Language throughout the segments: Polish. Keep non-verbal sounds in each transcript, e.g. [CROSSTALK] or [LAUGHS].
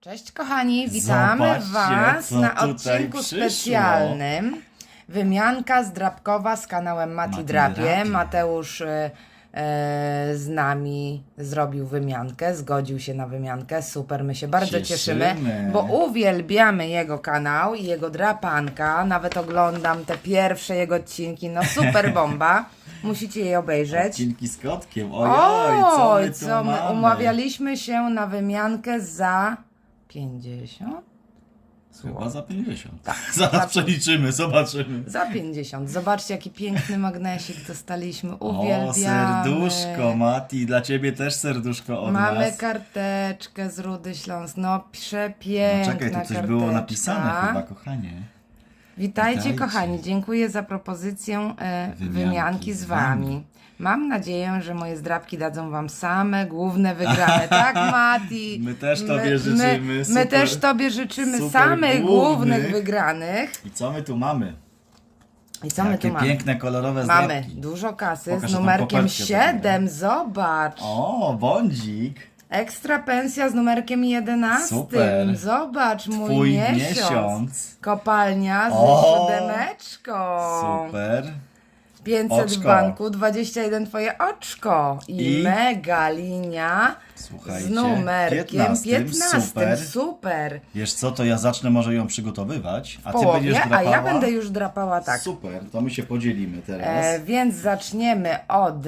Cześć kochani, witamy Zobaczcie, Was co na tutaj odcinku przyszło. specjalnym. Wymianka zdrabkowa z kanałem Mati, Mati Drapie. Drapie. Mateusz e, e, z nami zrobił wymiankę, zgodził się na wymiankę. Super, my się bardzo cieszymy, Cieszymy. bo uwielbiamy jego kanał i jego drapanka. Nawet oglądam te pierwsze jego odcinki. No super [LAUGHS] bomba. Musicie je obejrzeć. Odcinki z kotkiem. Ojoj, co my tu mamy? umawialiśmy się na wymiankę za 50? Chyba za 50. Tak. [LAUGHS] Zaraz przeliczymy, zobaczymy. Za 50. Zobaczcie, jaki piękny magnesik dostaliśmy. Uwielbiamy. O, serduszko, Mati, dla ciebie też serduszko od Mamy nas. karteczkę z Rudy Śląsk. No No przepiękna czekaj, tu coś karteczka. było napisane chyba, kochanie. Witajcie, Witajcie. kochani. Dziękuję za propozycję e, wymianki, Wymianki z wami. Mam nadzieję, że moje zdrabki dadzą wam same główne wygrane. Tak, [LAUGHS] Mati? My też tobie życzymy, My, my super- też tobie życzymy samych głównych głównych. wygranych. I co my tu mamy? I co my Jakie tu mamy? piękne, kolorowe Mamy zdrabki. dużo kasy Pokaż z numerkiem kopertkę 7. Zobacz. O, bądzik. Ekstra pensja z numerkiem 11. Super. Zobacz, mój Twój miesiąc. miesiąc. Kopalnia z O, siódemeczką. Super. 500 w Oczko. banku, 21 twoje oczko. I, I? mega linia Słuchajcie, z numerkiem 15, 15. super. super. Wiesz co, to ja zacznę może ją przygotowywać, a ty Połowie, będziesz a drapała. ja będę już drapała tak. Super, to my się podzielimy teraz. E, więc zaczniemy od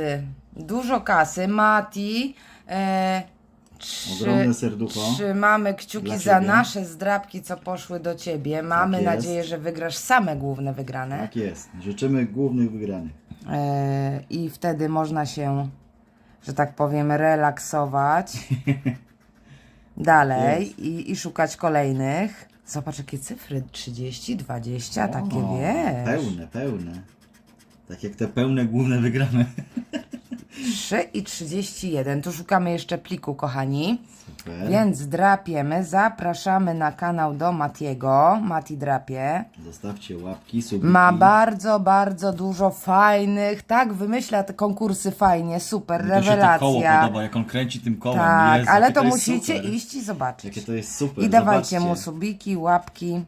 dużo kasy. Mati. E, Ogromne serducho. Trzymamy kciuki Dla za ciebie. nasze zdrabki, co poszły do ciebie. Mamy Tak jest. nadzieję, że wygrasz same główne wygrane. Tak jest. Życzymy głównych wygranych. E, I wtedy można się, że tak powiem, relaksować [LAUGHS] dalej i, i szukać kolejnych. Zobacz, jakie cyfry: 30, 20, takie O, wiesz. Pełne, pełne. Tak jak te pełne główne wygrane. [LAUGHS] 3 i 31. Tu szukamy jeszcze pliku, kochani. Super. Więc drapiemy. Zapraszamy na kanał do Matiego. Mati drapie. Zostawcie łapki, subiki. Ma bardzo, bardzo dużo fajnych. Tak, wymyśla te konkursy fajnie. Super, Mi to się to koło rewelacja. podoba, jak on kręci tym kołem. Tak, Jezu, ale jakie to jest musicie super. iść i zobaczyć. Jakie to jest super. I dawajcie mu zobaczcie. subiki, łapki.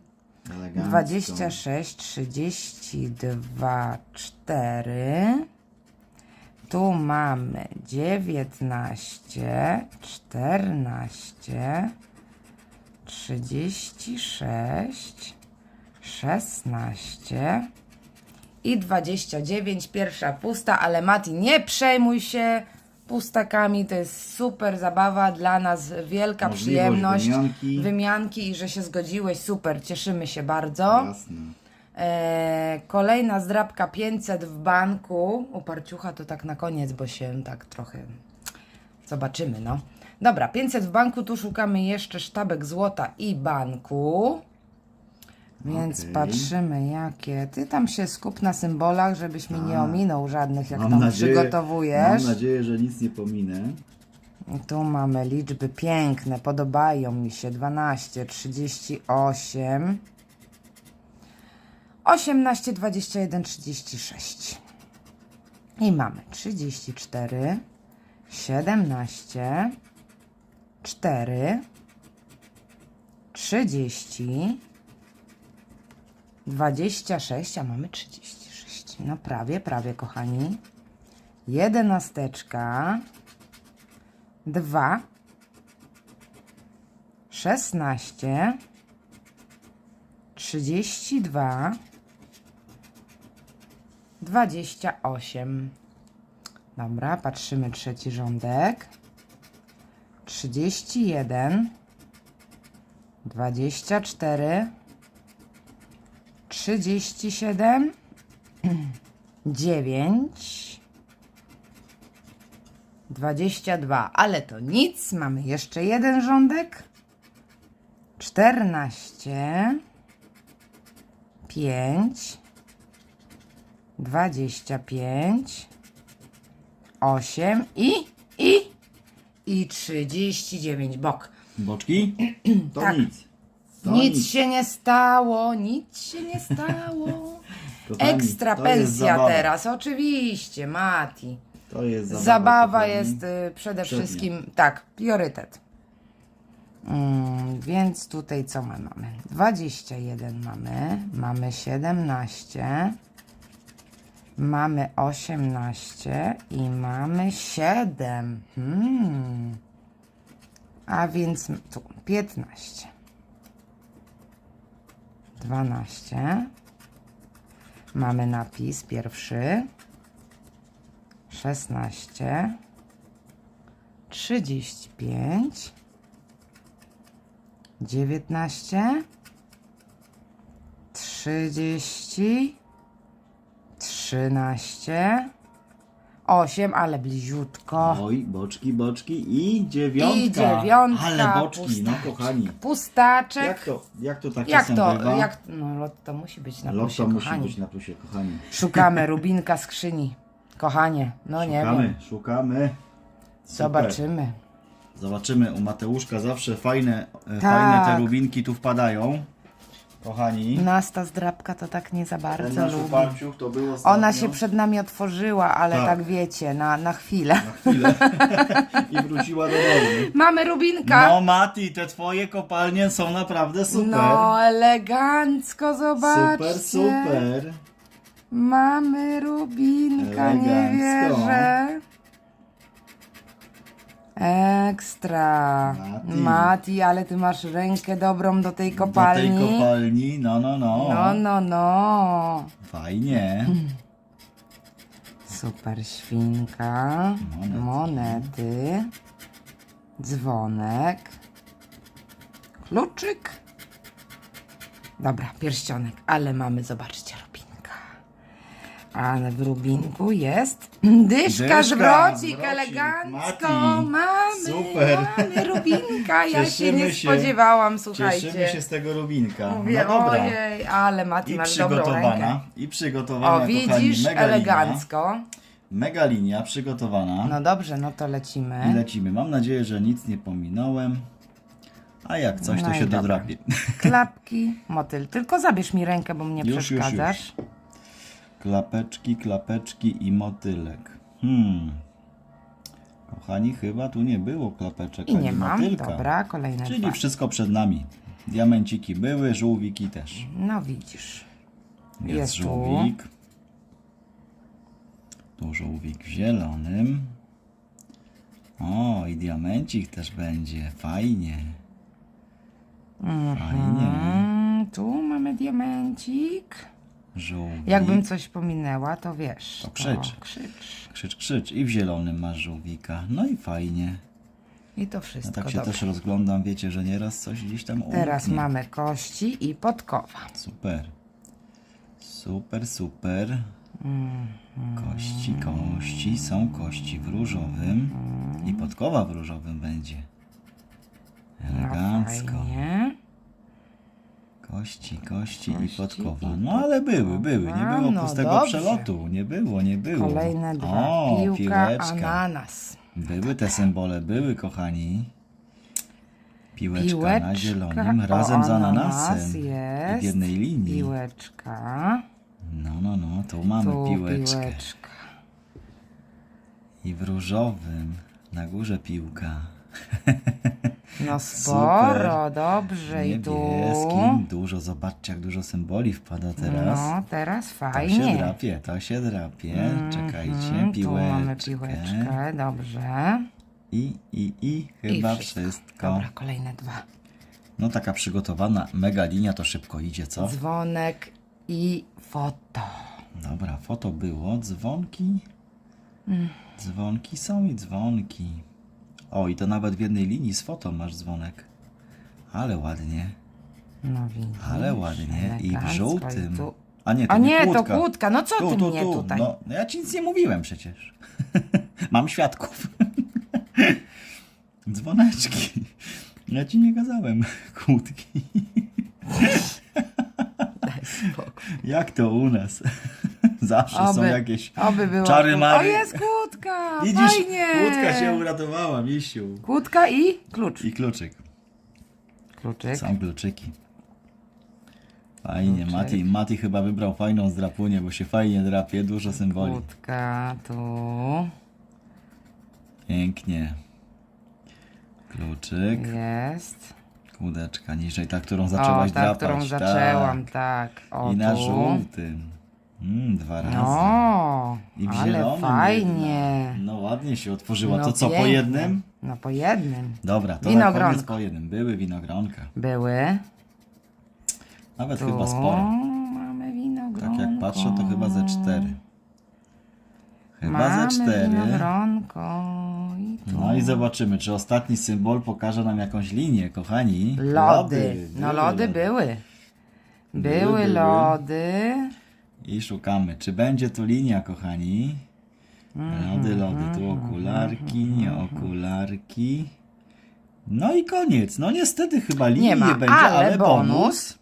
Elegancko. 26, 32, 4. Tu mamy 19, 14, 36, 16 i 29. Pierwsza pusta, ale Mati, nie przejmuj się pustakami. To jest super zabawa dla nas, wielka Możliwość przyjemność. wymianki. wymianki i że się zgodziłeś. Super, cieszymy się bardzo. Jasne. E, kolejna zdrabka 500 w banku. U parciucha to tak na koniec, bo się tak trochę zobaczymy, no. Dobra, 500 w banku, tu szukamy jeszcze sztabek złota i banku. Więc Okej. patrzymy jakie. Ty tam się skup na symbolach, żebyś mi nie Tak. ominął żadnych, jak Mam tam nadzieję, przygotowujesz. Mam nadzieję, że nic nie pominę. I tu mamy liczby piękne, podobają mi się 12, 38, 18, 21, 36. I mamy 34, 17, 4, 30, 26, a mamy 36. No prawie, prawie kochani. Jedenasteczka dwa, szesnaście, trzydzieści dwa, dwadzieścia osiem. Dobra, patrzymy trzeci rządek. Trzydzieści jeden, dwadzieścia cztery, trzydzieści siedem, dziewięć. 22, ale to nic. Mamy jeszcze jeden rządek. 14, 5, 25, 8 i, i, i 39 bok. Boczki? To Tak. nic. To Nic się nie stało, nic się nie stało. [LAUGHS] Kochani, Ekstra to jest pensja zabawa. teraz, oczywiście, Mati. To jest zabawa. Zabawa kochani. jest y, przede Przednia. wszystkim, tak, priorytet. Mm, więc tutaj co my mamy? 21 mamy, mamy 17, mamy 18 i mamy 7. Hmm. A więc tu 15, 12. Mamy napis pierwszy. 16. 35. 19. 30. 13. 8, ale bliziutko. Oj, boczki, boczki i dziewiątka. I dziewiątka. Ale boczki, no kochani. Pustaczek. Jak to, jak to tak Jak czasem to? bywa? Jak, no lot to musi być na plusie, Lotto musi kochani. być na plusie, kochani. Szukamy [LAUGHS] rubinka skrzyni. Kochanie, no nie szukamy, wiem. szukamy. Super. Zobaczymy. Zobaczymy, u Mateuszka zawsze fajne, e, Tak. fajne te rubinki tu wpadają. Kochani, Nas ta zdrabka to tak nie za ten bardzo nasz lubi. uparciuch to było ostatnio. Ona się przed nami otworzyła, ale Tak. tak, wiecie, na, na chwilę. Na chwilę. [LAUGHS] I wróciła do domu. Mamy rubinka. No Mati, te twoje kopalnie są naprawdę super. No, elegancko, zobaczcie. super, super. Mamy rubinka, nie Elegancko. wierzę. Ekstra. Mati. Mati, ale ty masz rękę dobrą do tej kopalni. Do tej kopalni, no, no, no. No, no, no. Fajnie. Super świnka. Monety. Monety. Dzwonek. Kluczyk. Dobra, pierścionek, ale mamy, zobaczcie. Ale w rubinku jest dyszka, Dyszka, zwrocik, zwrocik, elegancko. Mati. Mamy, Super. mamy rubinka. Ja się Cieszymy nie się. spodziewałam, słuchajcie. Cieszymy się z tego rubinka. Mówię, no dobra. ojej, ale Mati I masz dobrą rękę. przygotowana, i przygotowana, O, widzisz, kochani, mega elegancko. Linia, mega linia przygotowana. No dobrze, no to I lecimy. lecimy. Mam nadzieję, że nic nie pominąłem. A jak coś, to No i się dobra. dodrapie. [LAUGHS] Klapki, motyl. Tylko zabierz mi rękę, bo mnie Już, już, przeszkadzasz. Klapeczki, klapeczki i motylek. Hmm. Kochani, chyba tu nie było klapeczek I ani nie mam. motylka. Dobra, kolejne Czyli dwa. wszystko przed nami. Diamenciki były, żółwiki też. No widzisz. Jest, Jest tu. żółwik. Tu żółwik w zielonym. O, i diamencik też będzie. Fajnie. Fajnie. Mm, tu mamy diamencik. Żółwik. Jakbym coś pominęła, to wiesz. To krzycz. krzycz. Krzycz, krzycz. I w zielonym masz żółwika. No i fajnie. I to Ja wszystko. tak się dobra. też rozglądam, wiecie, że nieraz coś gdzieś tam umknie. Teraz mamy kości i podkowa. Super. Super, super. Mm, Kości, kości. Są kości w różowym. I podkowa w różowym będzie. No Elegancko. fajnie. Kości, kości i Kości podkowa. i No ale były, były. Nie podkowa. było No pustego dobrze. przelotu. Nie było, nie było. Kolejne dwa. O, Piłka, piłeczka. ananas. Były te symbole, były kochani. Piłeczka, Piłeczka. na zielonym o, razem z ananas ananasem. Jest. W jednej linii. Piłeczka. No, no, no, tu mamy Tu piłeczkę. piłeczka. I w różowym na górze piłka. No [LAUGHS] sporo, dobrze. I Niebieskim tu. dużo, zobaczcie jak dużo symboli wpada teraz. No, teraz To się fajnie. drapie, to się drapie. Czekajcie, Mhm, Tu mamy piłeczkę. piłeczkę, dobrze. I, i, i chyba I wszystko. Dobra, kolejne dwa. No taka przygotowana mega linia to szybko idzie, co? Dzwonek i foto. Dobra, foto było, dzwonki. Mm. Dzwonki są i dzwonki. O, i to nawet w jednej linii z foto masz dzwonek. Ale ładnie, No widzisz. ale ładnie. I w elegancko. żółtym. Tu... A nie, to A nie, to kłódka. kłódka. No co ty mnie tu. tutaj? No, no ja ci nic nie mówiłem przecież. [LAUGHS] Mam świadków. [LAUGHS] Dzwoneczki. Ja ci nie kazałem [LAUGHS] kłódki. Jak to u nas? [LAUGHS] Zawsze są Oby- jakieś Oby było. czary kłód- mary. O, jest kłódka! [LAUGHS] Widzisz, Fajnie! kłódka się uratowała, misiu. Kłódka i klucz. I kluczyk. Kluczyk. Są kluczyki. Fajnie, Kluczyk. Mati, Mati chyba wybrał fajną zdrapunię, bo się fajnie drapie, dużo symboli. Kłódka tu. Pięknie. Kluczyk. Jest. Kółdeczka niżej, ta, którą zaczęłaś o, ta, drapać. którą tak. zaczęłam, tak. O, I na tu. żółtym. Mm, dwa razy. No, I w ale zielonym fajnie. jedna. No ładnie się otworzyła. No to co, po pięknie. jednym? No po jednym. Dobra, to na Winogronko. koniec po jednym. Były winogronka. Były. Nawet Tu chyba sporo. mamy winogronko. Tak jak patrzę, to chyba ze cztery. Chyba mamy ze cztery. winogronko. I tu. No i zobaczymy, czy ostatni symbol pokaże nam jakąś linię, kochani. Lody. No lody. były. Były, Były były. lody. I szukamy, czy będzie tu linia, kochani. Lody, lody, tu okularki, nie okularki. No i koniec. No niestety chyba linii Nie nie, ma, będzie, ale ale, bonus. bonus.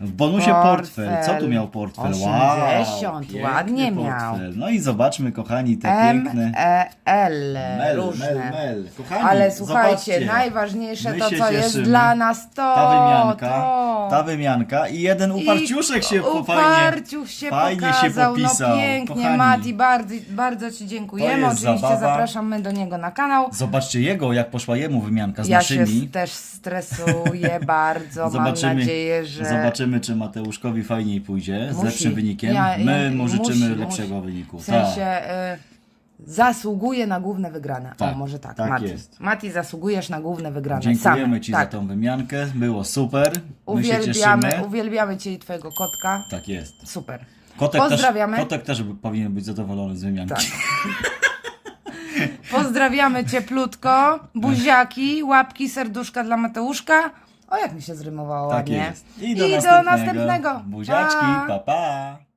W bonusie portfel. Co tu miał portfel? 80, piękny ładnie miał. portfel. No i zobaczmy, kochani, te M, piękne. E, L. Mel, różne. mel, mel. Kochani, Ale słuchajcie, zobaczcie. najważniejsze My to, się co jest cieszymy. dla nas, to. Ta wymianka, to. ta wymianka i jeden uparciuszek się po- fajnie, się fajnie się pokazał, popisał. No pięknie, Kochani, Mati, bardzo, bardzo Ci dziękujemy. To jest Oczywiście zabawa. zapraszamy do niego na kanał. Zobaczcie jego, jak poszła jemu wymianka z Ja się naszymi. s- też stresuję bardzo. Zobaczymy, Mam nadzieję, że. zobaczymy, czy Mateuszkowi fajniej pójdzie z Musi. lepszym wynikiem. Ja- My ja- mu życzymy musi, lepszego wyniku. W sensie y, zasługuje na główne wygrane. Tak, o, może tak. tak Mati. jest. Mati, zasługujesz na główne wygrane. tak. Dziękujemy Same. Ci tak. za tą wymiankę. Było super. My się Uwielbiamy, cieszymy. uwielbiamy Cię i Twojego kotka. Tak jest. Super. Kotek Pozdrawiamy. Też, kotek też powinien być zadowolony z wymianki. Tak. Pozdrawiamy cieplutko. Buziaki, łapki, serduszka dla Mateuszka. O, jak mi się zrymowało Tak ładnie. jest. I do, następnego. Buziaczki, pa pa.